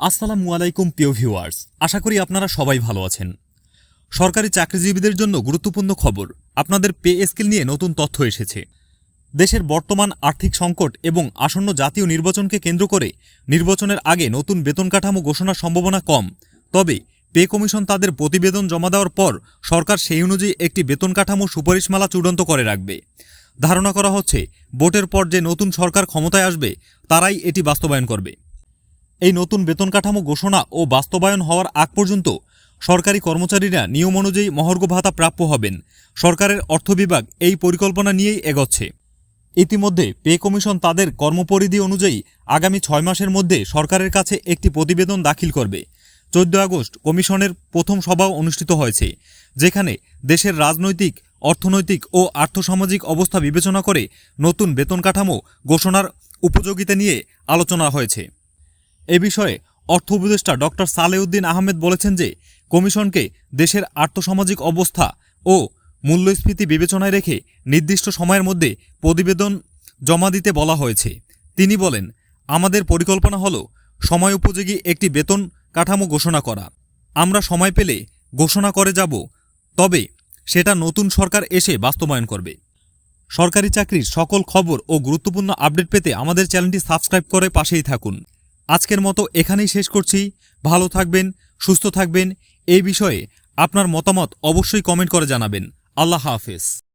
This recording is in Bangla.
আসসালামু আলাইকুম, প্রিয় ভিউয়ার্স। আশা করি আপনারা সবাই ভালো আছেন। সরকারি চাকরিজীবীদের জন্য গুরুত্বপূর্ণ খবর। আপনাদের পে স্কেল নিয়ে নতুন তথ্য এসেছে। দেশের বর্তমান আর্থিক সংকট এবং আসন্ন জাতীয় নির্বাচনকে কেন্দ্র করে নির্বাচনের আগে নতুন বেতন কাঠামো ঘোষণার সম্ভাবনা কম। তবে পে কমিশন তাদের প্রতিবেদন জমা দেওয়ার পর সরকার সেই অনুযায়ী একটি বেতন কাঠামো সুপারিশমালা চূড়ান্ত করে রাখবে। ধারণা করা হচ্ছে, ভোটের পর যে নতুন সরকার ক্ষমতায় আসবে, তারাই এটি বাস্তবায়ন করবে। এই নতুন বেতন কাঠামো ঘোষণা ও বাস্তবায়ন হওয়ার আগ পর্যন্ত সরকারি কর্মচারীরা নিয়ম অনুযায়ী মহর্ঘ ভাতা প্রাপ্য হবেন। সরকারের অর্থ বিভাগ এই পরিকল্পনা নিয়েই এগোচ্ছে। ইতিমধ্যে পে কমিশন তাদের কর্মপরিধি অনুযায়ী আগামী ছয় মাসের মধ্যে সরকারের কাছে একটি প্রতিবেদন দাখিল করবে। চোদ্দ আগস্ট কমিশনের প্রথম সভাও অনুষ্ঠিত হয়েছে, যেখানে দেশের রাজনৈতিক, অর্থনৈতিক ও আর্থসামাজিক অবস্থা বিবেচনা করে নতুন বেতন কাঠামো ঘোষণার উপযোগিতা নিয়ে আলোচনা হয়েছে। এ বিষয়ে অর্থ উপদেষ্টা ডক্টর সালেউদ্দিন আহমেদ বলেছেন যে, কমিশনকে দেশের আর্থসামাজিক অবস্থা ও মূল্যস্ফীতি বিবেচনায় রেখে নির্দিষ্ট সময়ের মধ্যে প্রতিবেদন জমা দিতে বলা হয়েছে। তিনি বলেন, আমাদের পরিকল্পনা হল সময় উপযোগী একটি বেতন কাঠামো ঘোষণা করা। আমরা সময় পেলে ঘোষণা করে যাব, তবে সেটা নতুন সরকার এসে বাস্তবায়ন করবে। সরকারি চাকরির সকল খবর ও গুরুত্বপূর্ণ আপডেট পেতে আমাদের চ্যানেলটি সাবস্ক্রাইব করে পাশেই থাকুন। আজকের মতো এখানেই শেষ করছি। ভালো থাকবেন, সুস্থ থাকবেন। এই বিষয়ে আপনার মতামত অবশ্যই কমেন্ট করে জানাবেন। আল্লাহ হাফেজ।